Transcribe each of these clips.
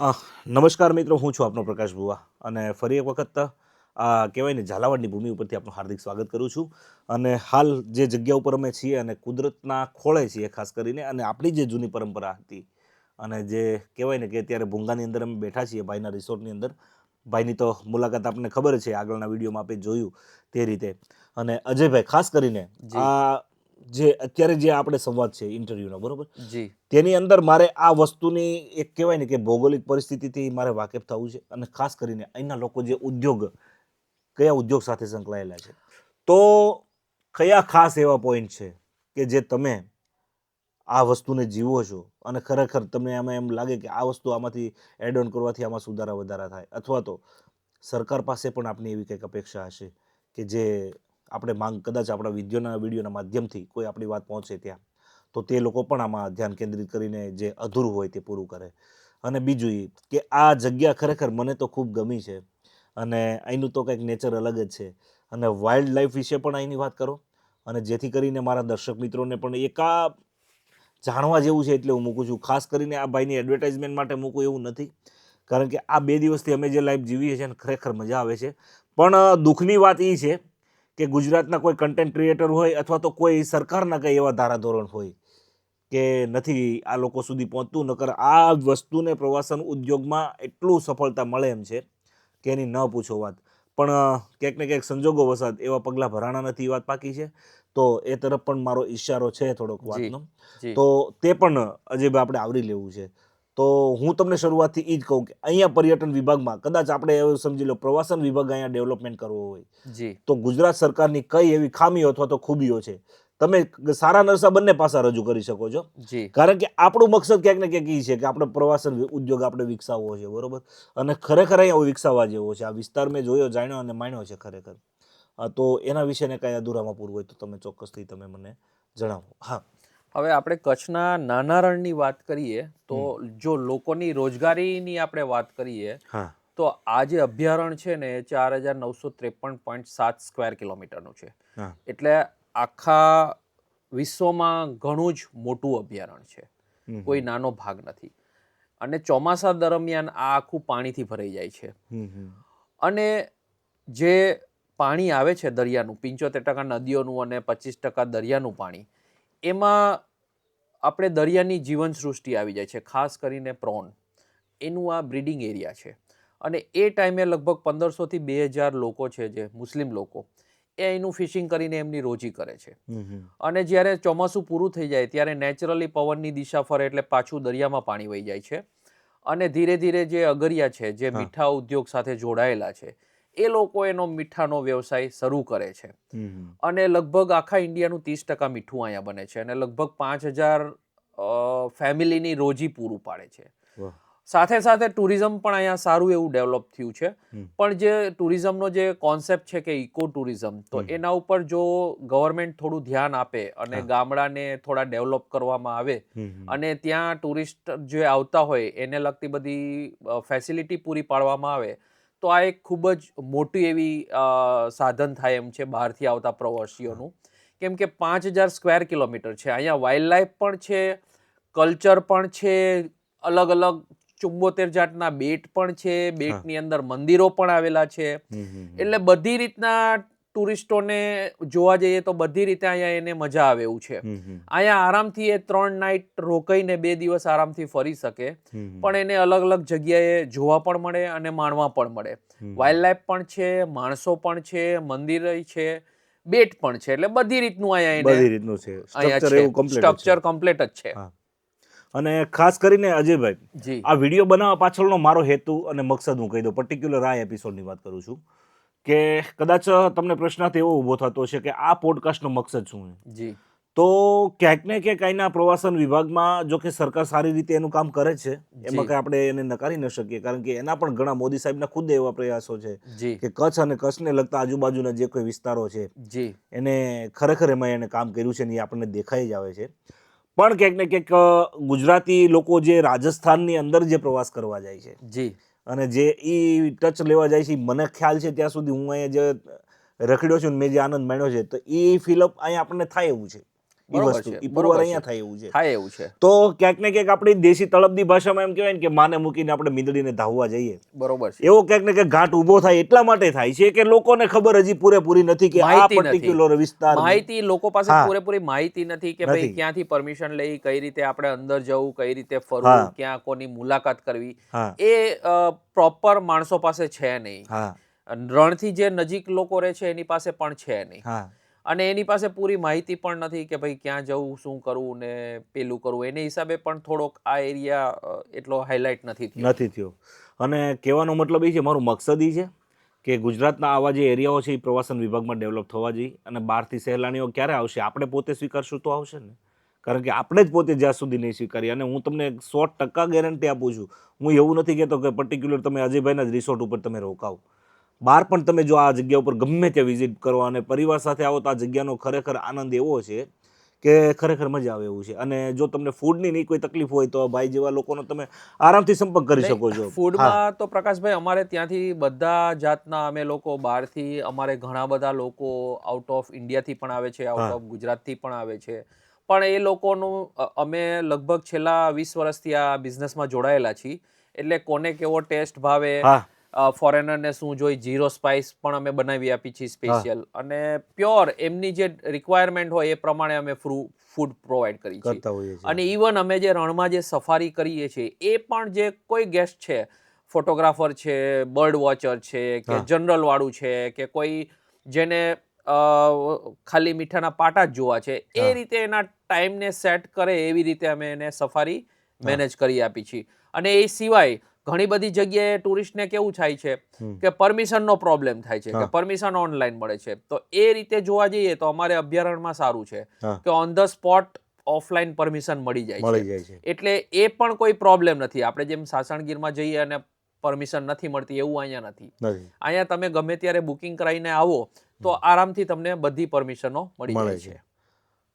નમસ્કાર મિત્રો હું છું આપનો પ્રકાશ ભુવા અને ફરી એક વખત આ કહેવાય ને ઝાલાવાડની ભૂમિ ઉપરથી આપનું હાર્દિક સ્વાગત કરું છું. અને હાલ જે જગ્યા ઉપર અમે છીએ અને કુદરતના ખોળે છીએ ખાસ કરીને અને આપણી જે જૂની પરંપરા હતી અને જે કહેવાય ને કે અત્યારે ભૂંગાની અંદર અમે બેઠા છીએ ભાઈના રિસોર્ટની અંદર. ભાઈની તો મુલાકાત આપણને ખબર છે આગળના વિડીયોમાં આપણે જોયું તે રીતે. અને અજયભાઈ ખાસ કરીને આ જે અત્યારે જે આપણે સંવાદ છે ઇન્ટરવ્યુનો બરોબર? જી. તેની અંદર મારે આ વસ્તુની એક કહેવાય ને કે ભૌગોલિક પરિસ્થિતિથી મારે વાકેફ થવું છે અને ખાસ કરીને અહીંના લોકો જે ઉદ્યોગ કયા ઉદ્યોગ સાથે સંકળાયેલા છે? તો કયા ખાસ એવા પોઈન્ટ છે કે જે તમે આ વસ્તુને જીવો છો અને ખરેખર તમને આમાં એમ લાગે કે આ વસ્તુ આમાંથી એડ ઓન કરવાથી આમાં સુધારા વધારા થાય? અથવા તો સરકાર પાસે પણ આપની એવી કંઈક અપેક્ષા હશે કે જે આપણે માંગ, કદાચ આપણા વિડીયોના વિડીયોના માધ્યમથી કોઈ આપણી વાત પહોંચે ત્યાં, તો તે લોકો પણ આમાં ધ્યાન કેન્દ્રિત કરીને જે અધૂરું હોય તે પૂરું કરે. અને બીજું એ કે આ જગ્યા ખરેખર મને તો ખૂબ ગમી છે અને અહીંનું તો કંઈક નેચર અલગ જ છે. અને વાઇલ્ડ લાઈફ વિશે પણ અહીંની વાત કરો અને જેથી કરીને મારા દર્શક મિત્રોને પણ એક આ જાણવા જેવું છે એટલે હું મૂકું છું. ખાસ કરીને આ ભાઈની એડવર્ટાઇઝમેન્ટ માટે મૂકું એવું નથી, કારણ કે આ બે દિવસથી અમે જે લાઈફ જીવીએ છીએ અને ખરેખર મજા આવે છે. પણ દુઃખની વાત એ છે કે ગુજરાતના કોઈ કન્ટેન્ટ ક્રિએટર હોય અથવા તો કોઈ સરકારના કંઈ એવા ધારાધોરણ હોય કે નથી આ લોકો સુધી પહોંચતું નકર આ વસ્તુને પ્રવાસન ઉદ્યોગમાં એટલું સફળતા મળે એમ છે કે એની ન પૂછો વાત. પણ ક્યાંક ને ક્યાંક સંજોગો વસાત એવા પગલાં ભરાણા નથી વાત પાકી છે. તો એ તરફ પણ મારો ઈશારો છે થોડોક વાતનો. તો તે પણ અજીબ આપણે આવરી લેવું છે. તો હું તમને શરૂઆતથી એ જ કહું કે અહીંયા પર્યટન વિભાગમાં કદાચ આપણે એવું સમજી લો પ્રવાસન વિભાગ અહીંયા ડેવલપમેન્ટ કરવો હોય. તો ગુજરાત સરકારની કઈ એવી ખામીઓ અથવા તો ખૂબીઓ છે તમે સારા નરસા બંને પાસા રજૂ કરી શકો છો. કારણ કે આપણું મકસદ ક્યાંક ને ક્યાંક એ છે કે આપણે પ્રવાસન ઉદ્યોગ આપણે વિકસાવવો છે બરોબર? અને ખરેખર અહીંયા વિકસાવવા જેવો છે. આ વિસ્તાર મેં જોયો જાણ્યો અને માણ્યો છે ખરેખર. તો એના વિશેને કાંઈ અધૂરામાં પૂરું હોય તો તમે ચોક્કસથી તમે મને જણાવો. હા. હવે આપણે કચ્છના નાના રણની વાત કરીએ તો જો લોકોની રોજગારીની આપણે વાત કરીએ તો આ જે અભયારણ્ય છે ને એ ચાર હજાર નવસો ત્રેપન પોઈન્ટ સાત સ્ક્વેર કિલોમીટરનું છે. એટલે આખા વિશ્વમાં ઘણું જ મોટું અભયારણ્ય છે. કોઈ નાનો ભાગ નથી. અને ચોમાસા દરમિયાન આ આખું પાણીથી ભરાઈ જાય છે. અને જે પાણી આવે છે દરિયાનું પંચોતેર ટકા નદીઓનું અને પચીસ ટકા દરિયાનું પાણી એમાં આપણે દરિયાની જીવન સૃષ્ટિ આવી જાય છે ખાસ કરીને પ્રોન. એનું આ બ્રીડિંગ એરિયા છે. અને એ ટાઈમે લગભગ પંદરસોથી બે હજાર લોકો છે જે મુસ્લિમ લોકો એ એનું ફિશિંગ કરીને એમની રોજી કરે છે. અને જ્યારે ચોમાસું પૂરું થઈ જાય ત્યારે નેચરલી પવનની દિશા ફરે એટલે પાછું દરિયામાં પાણી વહી જાય છે. અને ધીરે ધીરે જે અગરિયા છે જે મીઠા ઉદ્યોગ સાથે જોડાયેલા છે એ લોકો એનો મીઠાનો વ્યવસાય શરૂ કરે છે. અને લગભગ આખા ઇન્ડિયાનું ત્રીસ ટકા મીઠું અહીંયા બને છે અને લગભગ પાંચ હજાર ફેમિલીની રોજી પૂરું પાડે છે. સાથે સાથે ટુરિઝમ પણ અહીંયા સારું એવું ડેવલપ થયું છે. પણ જે ટુરિઝમનો જે કોન્સેપ્ટ છે કે ઇકો ટુરિઝમ તો એના ઉપર જો ગવર્મેન્ટ થોડું ધ્યાન આપે અને ગામડાને થોડા ડેવલપ કરવામાં આવે. અને ત્યાં ટુરિસ્ટ જે આવતા હોય એને લગતી બધી ફેસિલિટી પૂરી પાડવામાં આવે તો આ એક ખૂબ જ મોટી એવી સાધન થાય એમ છે બહારથી આવતા પ્રવાસીઓનું. કેમ કે પાંચ હજાર સ્ક્વેર કિલોમીટર છે. અહીંયા વાઇલ્ડ લાઈફ પણ છે કલ્ચર પણ છે અલગ અલગ ચુંબોતેર જાતના બેટ પણ છે બેટની અંદર મંદિરો પણ આવેલા છે. એટલે બધી રીતના ટુરિસ્ટોને જોવા જઈએ તો બધી રીતે અહીંયા એને મજા આવે એવું છે. અહીંયા આરામથી એ ત્રણ નાઇટ રોકાઈને બે દિવસ આરામથી ફરી શકે. પણ એને અલગ અલગ જગ્યાએ જોવા પણ મળે અને માણવા પણ મળે. વાઇલ્ડ લાઈફ પણ છે માણસો પણ છે મંદિર છે બેટ પણ છે. એટલે બધી રીતનું અહીંયા બધી રીતનું છે. સ્ટ્રક્ચર એવું કમ્પ્લીટ સ્ટ્રક્ચર કમ્પ્લીટ જ છે. અને ખાસ કરીને અજયભાઈ આ વીડિયો બનાવવા પાછળનો મારો હેતુ અને મકસદ હું કહી દઉં. પર્ટિક્યુલર આ એપિસોડની વાત કરું છું. કે કદાચ તમને પ્રશ્ન એવો ઊભો થતો છે કે આ પોડકાસ્ટનો મકસદ શું છે? જી. તો ક્યાંક ને ક્યાંક અહીંના પ્રવાસન વિભાગમાં જો કે સરકાર સારી રીતે એનું કામ કરે છે એમાં કંઈ આપણે એને નકારી ન શકીએ કારણ કે એના પણ ઘણા મોદી સાહેબના ખુદ એવા પ્રયાસો છે કે કચ્છ અને કચ્છને લગતા આજુબાજુના જે કોઈ વિસ્તારો છે એને ખરેખર એમાં એને કામ કર્યું છે ને એ આપણને દેખાઈ જ આવે છે. પણ ક્યાંક ને ક્યાંક ગુજરાતી લોકો જે રાજસ્થાનની અંદર જે પ્રવાસ કરવા જાય છે જી. અને જે એ ટચ લેવા જાય છે મને ખ્યાલ છે, ત્યાં સુધી હું અહીંયા જે રખડ્યો છું ને મેં જે આનંદ માણ્યો છે, તો એ ફિલઅપ અહીંયા આપણને થાય એવું છે. બરોબર છે, બરોબર અહીંયા થાય એવું છે. થાય એવું છે. તો ક્યાંક ને ક્યાંક આપણી દેશી તળપદી ભાષામાં એમ કહેવાય ને કે માને મૂકીને આપણે મીંદડીને ધાવવા જઈએ. બરોબર છે. એવો ક્યાંક ને ક્યાંક ઘાટ ઊભો થાય એટલા માટે થાય છે કે લોકોને ખબર હજી પૂરેપૂરી નથી કે આ માહિતી પર્ટિક્યુલર વિસ્તાર માહિતી લોકો પાસે પૂરેપૂરી માહિતી નથી કે ભાઈ ક્યાંથી પરમિશન લઈ કઈ રીતે આપણે અંદર જવું કઈ રીતે ફરવું ક્યાં કોની મુલાકાત કરવી. એ પ્રોપર માણસો પાસે છે નહીં. રણથી જે નજીક લોકો રહે છે એની પાસે પણ છે નહીં. અને એની પાસે પૂરી માહિતી પણ નથી કે ભાઈ ક્યાં જવું, શું કરવું ને પેલું કરવું. એને હિસાબે પણ થોડોક આ એરિયા એટલો હાઇલાઇટ નથી નથી થયો. અને કહેવાનો મતલબ એ છે, મારું મકસદ એ છે કે ગુજરાતના આવા જે એરિયાઓ છે એ પ્રવાસન વિભાગમાં ડેવલપ થવા જોઈએ અને બહારથી સહેલાણીઓ ક્યારે આવશે? આપણે પોતે સ્વીકારશું તો આવશે ને. કારણ કે આપણે જ પોતે જ્યાં સુધી નહીં સ્વીકારીએ. અને હું તમને સો ટકા ગેરંટી આપું છું. હું એવું નથી કહેતો કે પર્ટિક્યુલર તમે અજયભાઈના જ રિસોર્ટ ઉપર તમે રોકાવો. બહાર પણ તમે જો આ જગ્યા ઉપર ગમે ત્યાં વિઝિટ કરો અને પરિવાર સાથે આવો તો આ જગ્યાનો ખરેખર આનંદ એવો છે કે ખરેખર મજા આવે એવું છે. અને જો તમને ફૂડની નહીં કોઈ તકલીફ હોય તો ભાઈ જેવા લોકોનો તમે આરામથી સંપર્ક કરી શકો છો. ફૂડમાં તો પ્રકાશભાઈ અમારે ત્યાંથી બધા જાતના અમે લોકો બહારથી અમારે ઘણા બધા લોકો આઉટ ઓફ ઇન્ડિયાથી પણ આવે છે આઉટ. ઓફ ગુજરાતથી પણ આવે છે. પણ એ લોકોનું અમે લગભગ છેલ્લા વીસ વર્ષથી આ બિઝનેસમાં જોડાયેલા છીએ. એટલે કોને કેવો ટેસ્ટ ભાવે ફોરેનરને શું જોઈ જીરો સ્પાઇસ પણ અમે બનાવી આપી છીએ સ્પેશિયલ અને પ્યોર એમની જે રિક્વાયરમેન્ટ હોય એ પ્રમાણે અમે ફ્રૂ ફૂડ પ્રોવાઈડ કરી છીએ. અને ઇવન અમે જે રણમાં જે સફારી કરીએ છીએ એ પણ જે કોઈ ગેસ્ટ છે ફોટોગ્રાફર છે બર્ડ વોચર છે કે. જનરલ વાળું છે કે કોઈ જેને ખાલી મીઠાના પાટા જ જોવા છે એ રીતે એના ટાઈમને સેટ કરે એવી રીતે અમે એને સફારી મેનેજ કરી આપી છીએ. અને એ સિવાય ઘણી બધી જગ્યાએ ટુરિસ્ટને કેવું થાય છે. કે પરમિશનનો પ્રોબ્લેમ થાય છે કે પરમિશન ઓનલાઈન મળે છે. તો એ રીતે જોવા જઈએ તો અમારે અભયારણ્યમાં સારું છે કે on the spot offline permission મળી જાય છે. એટલે એ પણ કોઈ પ્રોબ્લેમ નથી. આપણે જેમ સાસણગીરમાં જઈએ અને પરમિશન નથી મળતી એવું અહીંયા નથી. અહીંયા તમે ગમે ત્યારે બુકિંગ કરાવીને આવો તો આરામથી તમને બધી પરમિશનો મળી જાય છે. છે.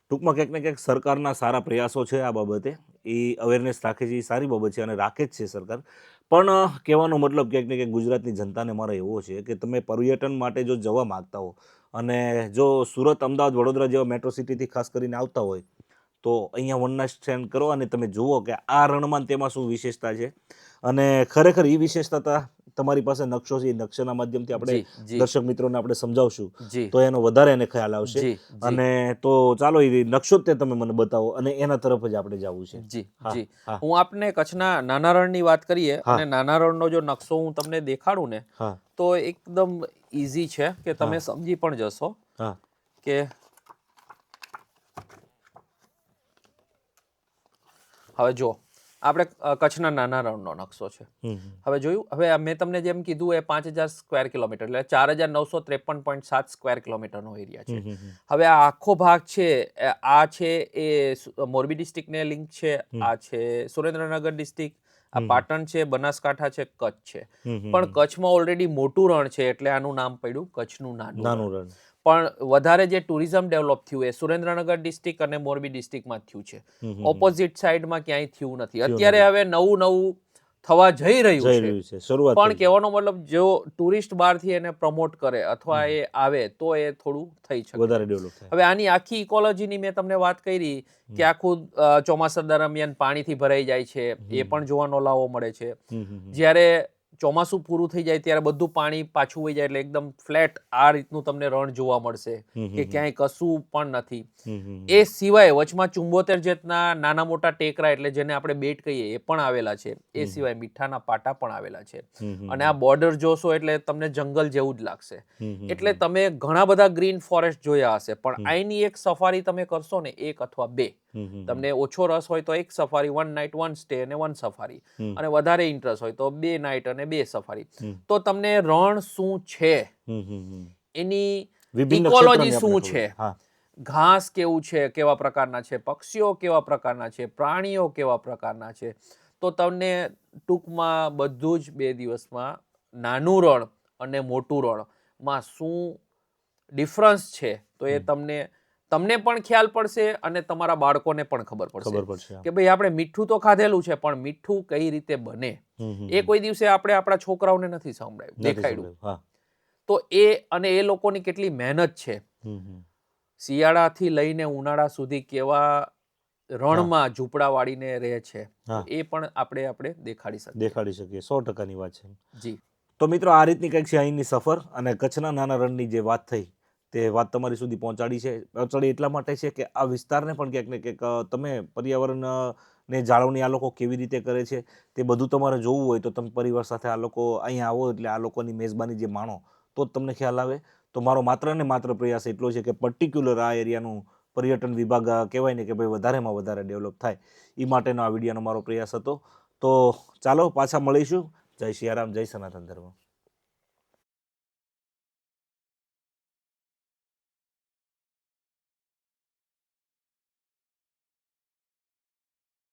ટૂંકમાં ક્યાંક ને ક્યાંક સરકારના સારા પ્રયાસો છે આ બાબતે. એ અવેરનેસ રાખે છે એ સારી બાબત છે અને રાખે જ છે સરકાર. પણ કહેવાનો મતલબ ક્યાંક ને ક્યાંક ગુજરાતની જનતાને મારો એવો છે કે તમે પર્યટન માટે જો જવા માગતા હો અને જો સુરત, અમદાવાદ, વડોદરા જેવા મેટ્રો સિટીથી ખાસ કરીને આવતા હોય તો અહીંયા વનના સ્ટેન્ડ કરો અને તમે જુઓ કે આ રણમાં તેમાં શું વિશેષતા છે. અને ખરેખર એ વિશેષતા તમારી પાસે નકશો છે એ નકશાના માધ્યમથી આપણે દર્શક મિત્રોને આપણે સમજાવશું. તો એનો વધારે એને ખ્યાલ આવશે. અને તો ચાલો એ નકશો તે તમે મને બતાવો અને એના તરફ જ આપણે જવું છે. જી જી. હું. આપને કચ્છના નાના રણની વાત કરીએ અને નાના રણનો જો નકશો હું તમને દેખાડું ને તો એકદમ ઈઝી છે કે તમે સમજી પણ જશો કે હવે જો આપણે કચ્છના નાના રણનો નકશો છે. હવે જોયું હવે મેં તમને જેમ કીધું એ પાંચ હજાર સ્ક્વેર કિલોમીટર એટલે ચાર હજાર નવસો ત્રેપન પોઈન્ટ સાત સ્ક્વેર કિલોમીટરનો એરિયા છે. હવે આ આખો ભાગ છે આ છે એ મોરબી ડિસ્ટ્રિક્ટને લિંક છે આ છે સુરેન્દ્રનગર ડિસ્ટ્રિક્ટ આ પાટણ છે બનાસકાંઠા છે કચ્છ છે. પણ કચ્છમાં ઓલરેડી મોટું રણ છે એટલે આનું નામ પડ્યું કચ્છનું નાનું રણ. પણ વધારે જે ટુરિઝમ ડેવલપ થયું એ સુરેન્દ્રનગર ડિસ્ટ્રિક્ટ અને મોરબી ડિસ્ટ્રિક્ટમાં થયું છે. ઓપોઝિટ સાઈડમાં ક્યાંય થયું નથી. અત્યારે હવે નવું નવું થવા જઈ રહ્યું છે. પણ કહેવાનો મતલબ જો ટુરિસ્ટ બહારથી એને પ્રમોટ કરે અથવા એ આવે તો એ થોડું થઈ શકે. વધારે ડેવલપ હવે આની આખી ઇકોલોજીની મેં તમને વાત કરી કે આખું ચોમાસા દરમિયાન પાણીથી ભરાઈ જાય છે. એ પણ જોવાનો લાવો મળે છે. જ્યારે ચોમાસું પૂરું થઈ જાય ત્યારે બધું પાણી પાછું વહી જાય એટલે એકદમ ફ્લેટ આ રીતનું તમને રણ જોવા મળશે કે ક્યાંય કશું પણ નથી. એ સિવાય વચમાં ચુંબોતેર જેટના નાના મોટા ટેકરા એટલે જેને આપણે બેટ કહીએ એ પણ આવેલા છે એ. સિવાય મીઠાના પાટા પણ આવેલા છે અને આ બોર્ડર જોશો એટલે તમને જંગલ જેવું જ લાગશે એટલે તમે ઘણા બધા ગ્રીન ફોરેસ્ટ જોયા હશે પણ. અહીંની એક સફારી તમે કરશો ને એક અથવા બે. તમને ઓછો રસ હોય તો એક safari one night one stay અને વન સફારી અને વધારે ઇન્ટરેસ્ટ હોય તો બે નાઇટ અને બે સફારી તો તમને રણ શું છે. એની ઇકોલોજી શું છે? ઘાસ કેવું છે? કેવા પ્રકારના છે? પક્ષીઓ કેવા પ્રકારના છે? પ્રાણીઓ કેવા પ્રકારના છે? તો તમને ટૂંકમાં બધું જ બે દિવસમાં નાનું રણ અને મોટું રણમાં શું ડિફરન્સ છે? તો એ તમને તમને પણ ખ્યાલ પડશે અને તમારા બાળકોને પણ ખબર પડશે. ખબર પડશે કે ભાઈ આપણે મીઠું તો ખાધેલું છે પણ મીઠું કઈ રીતે બને? એ કોઈ દિવસે આપણે આપણા છોકરાઓને નથી સંભળાયું દેખાડ્યું તો એ અને એ લોકોની કેટલી મહેનત છે. શિયાળાથી લઈને ઉનાળા સુધી કેવા રણમાં ઝૂંપડા વાળીને રહે છે. એ પણ આપણે આપણે દેખાડી શકીએ. દેખાડી શકીએ સો ટકાની વાત છે. જી. તો મિત્રો આ રીતની કંઈક છે અહીંની સફર અને કચ્છના નાના રણની જે વાત થઈ તે વાત તમારી સુધી પહોંચાડી છે. પહોંચાડી એટલા માટે છે કે આ વિસ્તારને પણ ક્યાંક ને ક્યાંક તમે પર્યાવરણ ને જાળવણી આ લોકો કેવી રીતે કરે છે તે બધું તમારે જોવું હોય તો તમે પરિવાર સાથે આ લોકો અહીંયા આવો એટલે આ લોકોની મેઝબાની જે માણો, તો જ તમને ખ્યાલ આવે. તો મારો માત્ર ને માત્ર પ્રયાસ એટલો છે કે પર્ટિક્યુલર આ એરિયાનું પર્યટન વિભાગ કહેવાય ને કે ભાઈ વધારેમાં વધારે ડેવલપ થાય. એ માટેનો આ વિડીયોનો મારો પ્રયાસ હતો. તો ચાલો પાછા મળીશું. જય સિયારામ જય સનાતન ધર્મ.